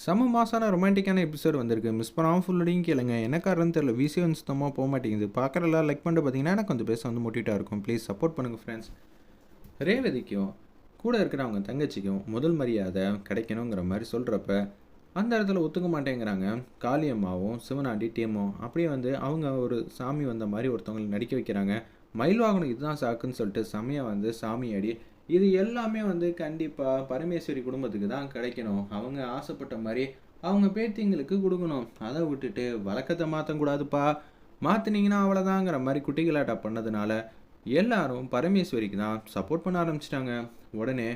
செம மாசான ரொமான்டிக்கான எபிசோட் வந்திருக்கு. மிஸ் பண்ணாமல் ஃபுல்லடியும் கேளுங்க. என்ன காரணம் தெரியல. விசியம் சுத்தமாக போக மாட்டேங்குது. பார்க்குறலாம் லைக் பண்ணிட்டு பார்த்தீங்கன்னா எனக்கு கொஞ்சம் பேச வந்து மோட்டிவேட்டாக இருக்கும். ப்ளீஸ் சப்போர்ட் பண்ணுங்கள் ஃப்ரெண்ட்ஸ் ரேவதிக்கும் கூட இருக்கிற அவங்க தங்கச்சிக்கும் முதல் மரியாதை கிடைக்கணுங்கிற மாதிரி சொல்கிறப்ப அந்த இடத்துல ஒத்துக்க மாட்டேங்கிறாங்க. காளியம்மாவும் சிவனாண்டி டீமும் அப்படியே வந்து அவங்க ஒரு சாமி வந்த மாதிரி ஒருத்தவங்களை நடிக்க வைக்கிறாங்க. மயில் வாகனம் இதுதான் சாக்குன்னு சொல்லிட்டு செமையாக வந்து சாமி அடி இது எல்லாமே வந்து கண்டிப்பாக பரமேஸ்வரி குடும்பத்துக்கு தான் கிடைக்கணும். அவங்க ஆசைப்பட்ட மாதிரி அவங்க பேத்திங்களுக்கு கொடுக்கணும். அதை விட்டுட்டு வழக்கத்தை மாற்றக்கூடாதுப்பா மாற்றினீங்கன்னா அவ்வளோதாங்கிற மாதிரி குட்டிகளாட்டா பண்ணதுனால எல்லாரும் பரமேஸ்வரிக்கு தான் சப்போர்ட் பண்ண ஆரம்பிச்சிட்டாங்க. உடனே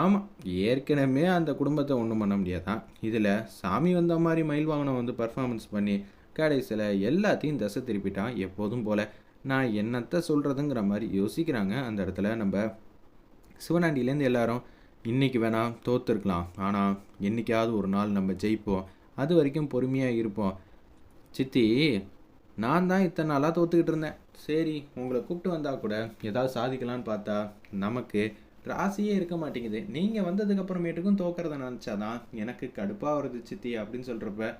ஆமாம் ஏற்கனவே அந்த குடும்பத்தை ஒன்றும் பண்ண முடியாதான். இதில் சாமி வந்த மாதிரி மயில் வாகனம் வந்து பர்ஃபார்மன்ஸ் பண்ணி கடைசியில் எல்லாத்தையும் தசை திருப்பிட்டான். எப்போதும் போல் நான் என்னத்தை சொல்கிறதுங்கிற மாதிரி யோசிக்கிறாங்க. அந்த இடத்துல நம்ம சிவனாண்டிலேருந்து எல்லாரும் இன்றைக்கி வேணால் தோற்றுருக்கலாம் ஆனால் என்றைக்காவது ஒரு நாள் நம்ம ஜெயிப்போம். அது வரைக்கும் பொறுமையாக இருப்போம். சித்தி நான் தான் இத்தனை நாளாக தோத்துக்கிட்டு இருந்தேன். சரி உங்களை கூப்பிட்டு வந்தால் கூட ஏதாவது சாதிக்கலான்னு பார்த்தா நமக்கு ராசியே இருக்க மாட்டேங்குது. நீங்கள் வந்ததுக்கப்புறமேட்டுக்கும் தோக்கிறத நினச்சாதான் எனக்கு கடுப்பாக வருது சித்தி அப்படின்னு சொல்கிறப்ப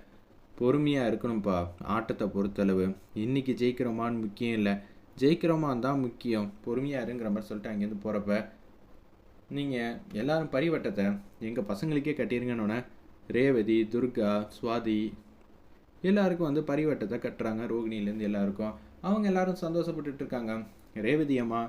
பொறுமையாக இருக்கணும்ப்பா. ஆட்டத்தை பொறுத்தளவு இன்றைக்கி ஜெயிக்கிறோமான்னு முக்கியம் இல்லை. ஜெயிக்கிறோமான் தான் முக்கியம். பொறுமையாக இருங்கிற மாதிரி சொல்லிட்டு அங்கேருந்து போகிறப்ப நீங்கள் எல்லாரும் பரிவட்டத்தை எங்கள் பசங்களுக்கே கட்டிருங்கன்னொன்னே ரேவதி துர்கா சுவாதி எல்லாருக்கும் வந்து பரிவட்டத்தை கட்டுறாங்க. ரோகிணிலேருந்து எல்லாருக்கும். அவங்க எல்லாரும் சந்தோஷப்பட்டுட்டு இருக்காங்க. ரேவதி அம்மா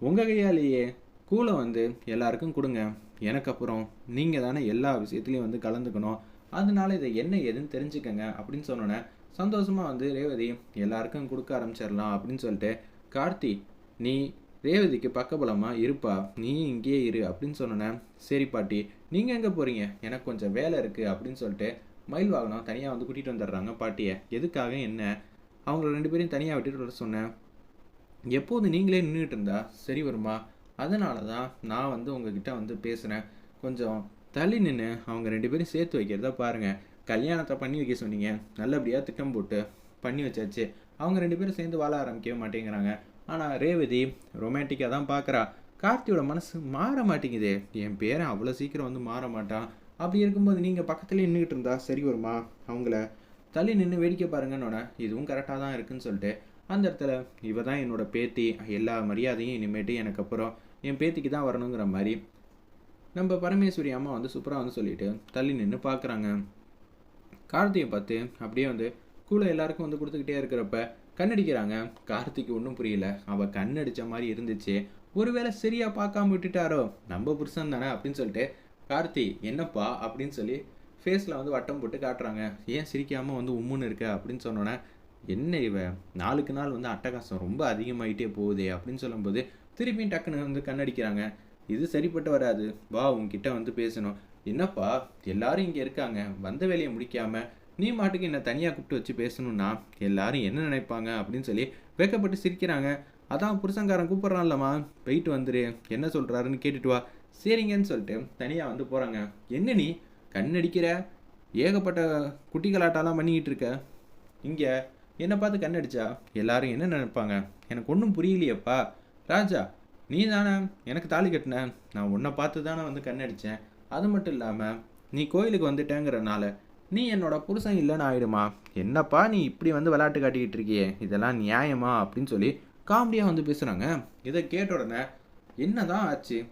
உங்கள் கையாலேயே கூலை வந்து எல்லாருக்கும் கொடுங்க. எனக்கு அப்புறம் நீங்கள் தானே எல்லா விஷயத்துலையும் வந்து கலந்துக்கணும். அதனால இதை என்ன ஏதுன்னு தெரிஞ்சுக்கங்க அப்படின்னு சொன்னோன்னே சந்தோஷமாக வந்து ரேவதி எல்லாருக்கும் கொடுக்க ஆரம்பிச்சிடலாம் அப்படின்னு சொல்லிட்டு கார்த்தி நீ ரேவதிக்கு பக்கபலமாக இருப்பா நீ இங்கேயே இரு அப்படின்னு சொன்னோன்னே சரி பாட்டி நீங்கள் எங்கே போகிறீங்க எனக்கு கொஞ்சம் வேலை இருக்குது அப்படின்னு சொல்லிட்டு மயில் வாகனம் தனியாக வந்து கூட்டிகிட்டு வந்துடுறாங்க பாட்டியை. எதுக்காக என்ன? அவங்கள ரெண்டு பேரையும் தனியாக விட்டுட்டு வர சொன்னேன். எப்போது நீங்களே நின்றுட்டு இருந்தா சரி வருமா? அதனால தான் நான் வந்து உங்ககிட்ட வந்து பேசுகிறேன் கொஞ்சம் தள்ளி நின்று அவங்க ரெண்டு பேரும் சேர்த்து வைக்கிறதா பாருங்கள் கல்யாணத்தை பண்ணி வைக்க சொன்னீங்க. நல்லபடியாக திட்டம் போட்டு பண்ணி வச்சாச்சு. அவங்க ரெண்டு பேரும் சேர்ந்து வாழ ஆரம்பிக்கவே மாட்டேங்கிறாங்க. ஆனால் ரேவதி ரொமான்டிக்காக தான் பார்க்குறா கார்த்தியோட மனசு மாற மாட்டேங்குதே. என் பேரன் அவ்வளோ சீக்கிரம் வந்து மாற மாட்டான். அப்படி இருக்கும்போது நீங்கள் பக்கத்துலேயே நின்றுக்கிட்டு இருந்தா சரி வருமா? அவங்கள தள்ளி நின்று வேடிக்கை பாருங்கன்னோட இதுவும் கரெக்டாக தான் இருக்குன்னு சொல்லிட்டு அந்த இடத்துல இவ தான் என்னோட பேத்தி. எல்லா மரியாதையும் இனிமேட்டு எனக்கு அப்புறம் என் பேத்திக்கு தான் வரணுங்கிற மாதிரி நம்ம பரமேஸ்வரி அம்மா வந்து சூப்பராக வந்து சொல்லிட்டு தள்ளி நின்று பார்க்குறாங்க கார்த்தியை பார்த்து அப்படியே வந்து கூட எல்லாருக்கும் வந்து கொடுத்துக்கிட்டே இருக்கிறப்ப கண்ணடிக்கிறாங்க. கார்த்திக்கு ஒன்றும் புரியல. அவள் கண்ணடிச்ச மாதிரி இருந்துச்சு. ஒருவேளை சரியா பார்க்காம விட்டுட்டாரோ? நம்ம புருஷன் தானே அப்படின்னு சொல்லிட்டு கார்த்தி என்னப்பா? அப்படின்னு சொல்லி ஃபேஸில் வந்து வட்டம் போட்டு காட்டுறாங்க. ஏன் சிரிக்காமல் வந்து உம்முன்னு இருக்க? அப்படின்னு சொன்னோன்னே என்ன இவ? நாளுக்கு நாள் வந்து அட்டகாசம் ரொம்ப அதிகமாகிட்டே போகுதே அப்படின்னு சொல்லும்போது திருப்பியும் டக்குன்னு வந்து கண்ணடிக்கிறாங்க. இது சரிப்பட்டு வராது. வா உங்ககிட்ட வந்து பேசணும். என்னப்பா? எல்லாரும் இங்கே இருக்காங்க. வந்த வேலையை முடிக்காமல் நீ மாட்டுக்கு என்னை தனியாக கூப்பிட்டு வச்சு பேசணும்னா எல்லாரும் என்ன நினைப்பாங்க அப்படின்னு சொல்லி வெக்கப்பட்டு சிரிக்கிறாங்க. அதான் புருஷங்காரன் கூப்பிட்றான்லம்மா. போயிட்டு வந்துரு. என்ன சொல்கிறாருன்னு கேட்டுட்டு வா. சரிங்கன்னு சொல்லிட்டு தனியாக வந்து போகிறாங்க என்ன நீ? கண்ணடிக்கிற? ஏகப்பட்ட குட்டிகளாட்டாலாம் பண்ணிக்கிட்டு இருக்க. இங்கே என்னை பார்த்து கண்ணடிச்சா? எல்லாரும் என்ன நினைப்பாங்க? எனக்கு ஒன்றும் புரியலையேப்பா. ராஜா நீ தானே எனக்கு தாலி கட்டின. நான் உன்னை பார்த்து தானே வந்து கண்ணடித்தேன் அது மட்டும் இல்லாமல் நீ கோயிலுக்கு வந்துட்டேங்கிறனால நீ என்னோட புருஷன் இல்லைன்னு ஆயிடுமா? என்னப்பா நீ இப்படி வந்து விளையாட்டு காட்டிக்கிட்டு இருக்கியே? இதெல்லாம் நியாயமா? அப்படின்னு சொல்லி காமெடியாக வந்து பேசுகிறாங்க இதை கேட்ட உடனே என்ன தான் ஆச்சு?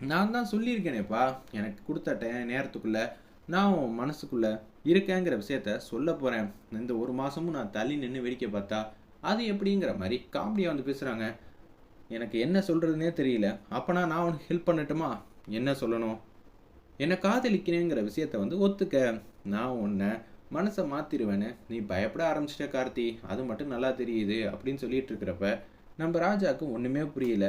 நான் தான் சொல்லியிருக்கேனேப்பா. எனக்கு கொடுத்த டை- நேரத்துக்குள்ள. நான் உன் இருக்கேங்கிற விஷயத்த சொல்ல போகிறேன் இந்த ஒரு மாதமும் நான் தள்ளி நின்று வேடிக்கை பார்த்தா அது எப்படிங்கிற மாதிரி காமெடியாக வந்து பேசுகிறாங்க எனக்கு என்ன சொல்கிறதுனே தெரியல. அப்போனா நான் உனக்கு ஹெல்ப் பண்ணட்டுமா? என்ன சொல்லணும்? என்னை காதலிக்கிறேங்கிற விஷயத்த வந்து ஒத்துக்க. நான் உன்னை மனசை மாற்றிடுவேன்னு நீ பயப்பட ஆரம்பிச்சிட்ட கார்த்தி. அது மட்டும் நல்லா தெரியுது அப்படின்னு சொல்லிட்டு இருக்கிறப்ப நம்ம ராஜாவுக்கு ஒன்றுமே புரியல.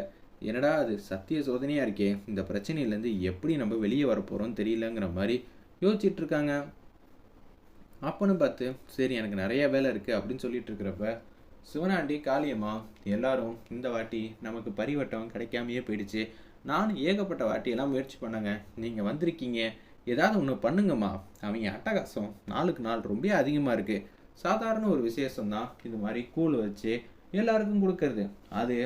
என்னடா அது சத்திய சோதனையாக இருக்கே. இந்த பிரச்சனையிலேருந்து எப்படி நம்ம வெளியே வரப்போகிறோம்னு தெரியலங்கிற மாதிரி யோசிச்சுட்டு இருக்காங்க. அப்போன்னு பார்த்து சரி எனக்கு நிறைய வேலை இருக்குது அப்படின்னு சொல்லிட்டு இருக்கிறப்ப சிவனாண்டி காளியம்மா எல்லாரும் இந்த வாட்டி நமக்கு பரிவட்டம் கிடைக்காமையே போயிடுச்சு. நானும் ஏகப்பட்ட வாட்டியெல்லாம் முயற்சி பண்ணேங்க. நீங்கள் வந்திருக்கீங்க. ஏதாவது ஒன்று பண்ணுங்கம்மா. அவங்க அட்டகாசம் நாளுக்கு நாள் ரொம்ப அதிகமாக இருக்குது சாதாரண ஒரு விசேஷம்தான். இது மாதிரி கூழ் வச்சு எல்லாருக்கும் கொடுக்கறது. அது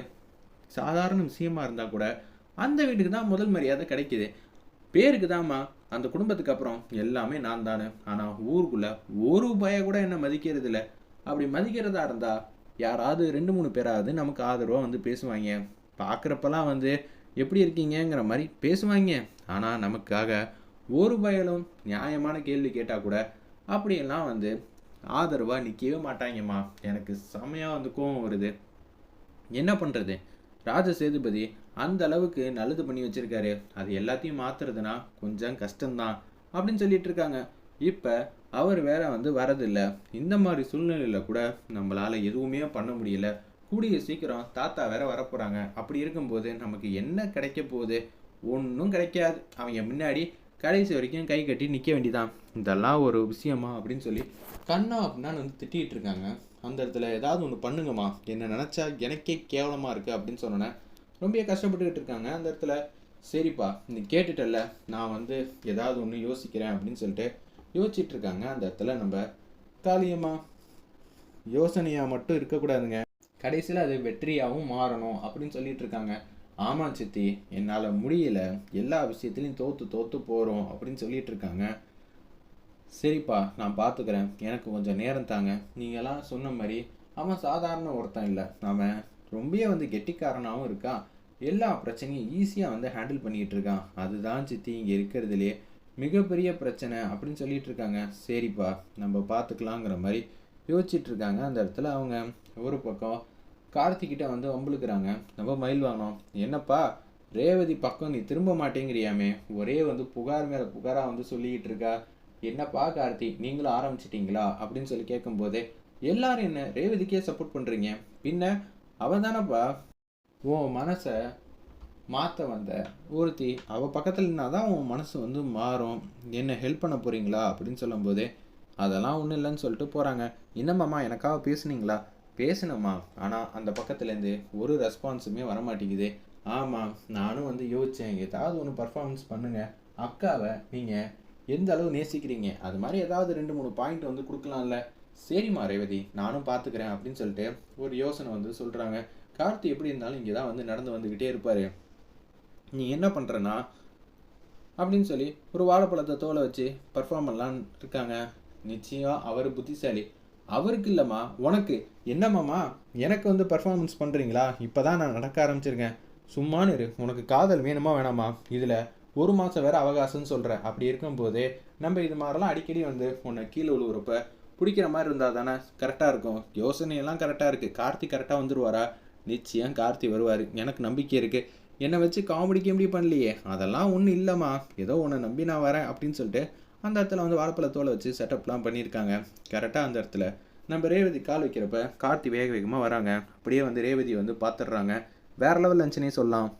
சாதாரண விஷயமா இருந்தால் கூட அந்த வீட்டுக்கு தான் முதல் மரியாதை கிடைக்குது. பேருக்கு தாம்மா. அந்த குடும்பத்துக்கு அப்புறம் எல்லாமே நான் தானே. ஆனால் ஊருக்குள்ளே ஒரு பய கூட என்ன மதிக்கிறது இல்லை. அப்படி மதிக்கிறதா இருந்தால் யாராவது ரெண்டு மூணு பேராவது நமக்கு ஆதரவாக வந்து பேசுவாங்க. பார்க்குறப்பெல்லாம் வந்து எப்படி இருக்கீங்கங்கிற மாதிரி பேசுவாங்க. ஆனால் நமக்காக ஒரு பயலும் நியாயமான கேள்வி கேட்டால் கூட அப்படியெல்லாம் வந்து ஆதரவாக நிற்கவே மாட்டாங்கம்மா. எனக்கு செமையாக வந்து கோவம் வருது. என்ன பண்ணுறது ராஜ சேதுபதி அந்த அளவுக்கு நல்லது பண்ணி வச்சிருக்காரு. அது எல்லாத்தையும் மாற்றுறதுனா கொஞ்சம் கஷ்டம்தான் அப்படின்னு சொல்லிட்டு இருக்காங்க. இப்போ அவர் வேற வந்து வரதில்லை. இந்த மாதிரி சூழ்நிலையில் கூட நம்மளால் எதுவுமே பண்ண முடியல. கூடிய சீக்கிரம் தாத்தா வேற வரப்போகிறாங்க அப்படி இருக்கும்போது நமக்கு என்ன கிடைக்க போகுது? ஒன்றும் கிடைக்காது. அவங்க முன்னாடி கடைசி வரைக்கும் கை கட்டி நிற்க வேண்டியதான் இதெல்லாம் ஒரு விஷயமா அப்படின்னு சொல்லி கண்ணா அப்படின்னு வந்து திட்டிகிட்டு இருக்காங்க. அந்த இடத்துல ஏதாவது ஒன்று பண்ணுங்கம்மா. என்ன நினச்சா எனக்கே கேவலமாக இருக்குது அப்படின்னு சொன்னோன்னே ரொம்ப கஷ்டப்பட்டுக்கிட்டு இருக்காங்க. அந்த இடத்துல சரிப்பா நீ கேட்டுட்டல்ல. நான் வந்து ஏதாவது ஒன்று யோசிக்கிறேன் அப்படின்னு சொல்லிட்டு யோசிச்சுட்டு இருக்காங்க. அந்த இடத்துல நம்ம காளியம்மா யோசனையாக மட்டும் இருக்கக்கூடாதுங்க கடைசியில் அது வெற்றியாகவும் மாறணும் அப்படின்னு சொல்லிட்டு இருக்காங்க ஆமாம் சித்தி என்னால் முடியல. எல்லா விஷயத்துலையும் தோற்று தோற்று போகிறோம் அப்படின்னு சொல்லிட்டு இருக்காங்க சரிப்பா நான் பார்த்துக்கிறேன் எனக்கு கொஞ்சம் நேரம் தாங்க. நீங்களாம் சொன்ன மாதிரி அவன் சாதாரண ஒருத்தன் இல்லை. நாம் ரொம்பவே வந்து கெட்டிக்காரனாகவும் இருக்கான் எல்லா பிரச்சனையும் ஈஸியாக வந்து ஹேண்டில் பண்ணிக்கிட்டு இருக்கான் அதுதான் சித்தி இங்கே இருக்கிறதுலே மிகப்பெரிய பிரச்சனை அப்படின்னு சொல்லிட்டு இருக்காங்க சரிப்பா நம்ம பார்த்துக்கலாங்கிற மாதிரி யோசிச்சுட்டு இருக்காங்க அந்த இடத்துல அவங்க ஒரு பக்கம் கார்த்திக்கிட்ட வந்து வம்புழுக்கிறாங்க. நம்ம மயில் வாங்கினோம். என்னப்பா? ரேவதி பக்கம் நீ திரும்ப மாட்டேங்கிறியாமே. ஒரே வந்து புகார் மேலே புகாராக வந்து சொல்லிக்கிட்டு இருக்கா. என்னப்பா கார்த்தி? நீங்களும் ஆரம்பிச்சிட்டிங்களா? அப்படின்னு சொல்லி கேட்கும்போதே எல்லாரும் என்ன ரேவதிக்கே சப்போர்ட் பண்ணுறீங்க பின்ன அவன் தானப்பா உன் மனசை மாற்ற வந்த ஒருத்தி அவள் பக்கத்தில் இருந்தால் தான் உன் மனசு வந்து மாறும். என்ன ஹெல்ப் பண்ண போகிறீங்களா அப்படின்னு சொல்லும்போதே அதெல்லாம் ஒன்றும் இல்லைன்னு சொல்லிட்டு போகிறாங்க என்னம்மாம்மா எனக்காக பேசுனீங்களா? பேசினம்மா ஆனால் அந்த பக்கத்துலேருந்து ஒரு ரெஸ்பான்ஸுமே வர மாட்டேங்குது ஆமாம் நானும் வந்து யோசித்தேன் ஏதாவது ஒன்று பர்ஃபார்மன்ஸ் பண்ணுங்கள் அக்காவை நீங்கள் எந்த அளவு நேசிக்கிறீங்க? அது மாதிரி ஏதாவது ரெண்டு மூணு பாயிண்ட் வந்து கொடுக்கலாம்ல. சரிம்மா ரேவதி நானும் பார்த்துக்கிறேன் அப்படின்னு சொல்லிட்டு ஒரு யோசனை வந்து சொல்கிறாங்க கார்த்தி எப்படி இருந்தாலும் இங்கே தான் வந்து நடந்து வந்துக்கிட்டே இருப்பார். நீ என்ன பண்ணுறனா அப்படின்னு சொல்லி ஒரு வாழைப்பழத்தை தோலை வச்சு பர்ஃபார்ம் பண்ணலான்னு இருக்காங்க. நிச்சயம் அவர் புத்திசாலி. அவருக்கு இல்லைம்மா உனக்கு. என்னம்மாம்மா எனக்கு வந்து பர்ஃபார்மன்ஸ் பண்ணுறீங்களா இப்போ தான் நான் நடக்க ஆரம்பிச்சிருக்கேன். சும்மானு இரு உனக்கு காதல் வேணுமா வேணாமா? இதில் ஒரு மாதம் வேறு அவகாசம்னு சொல்கிற அப்படி இருக்கும்போது நம்ம இது மாதிரிலாம் அடிக்கடி வந்து உன்னை கீழே விழுவுறப்ப பிடிக்கிற மாதிரி இருந்தால் தானே கரெக்டாக இருக்கும். யோசனையெல்லாம் கரெக்டாக இருக்குது கார்த்தி கரெக்டாக வந்துடுவாரா நிச்சயம் கார்த்தி வருவார். எனக்கு நம்பிக்கை இருக்குது என்னை வச்சு காமெடிக்கு எப்படி பண்ணலையே? அதெல்லாம் ஒன்றும் இல்லைம்மா. ஏதோ உன்னை நம்பி நான் வரேன் அப்படின்னு சொல்லிட்டு அந்த இடத்துல வந்து வாழைப்பழ தோலை வச்சு செட்டப்லாம் பண்ணியிருக்காங்க. கரெக்டாக அந்த இடத்துல. நம்ம ரேவதி கால் வைக்கிறப்ப கார்த்தி வேக வேகமாக வராங்க. அப்படியே வந்து ரேவதி வந்து பார்த்துடுறாங்க. வேற லெவல் லஞ்சனே சொல்லலாம்.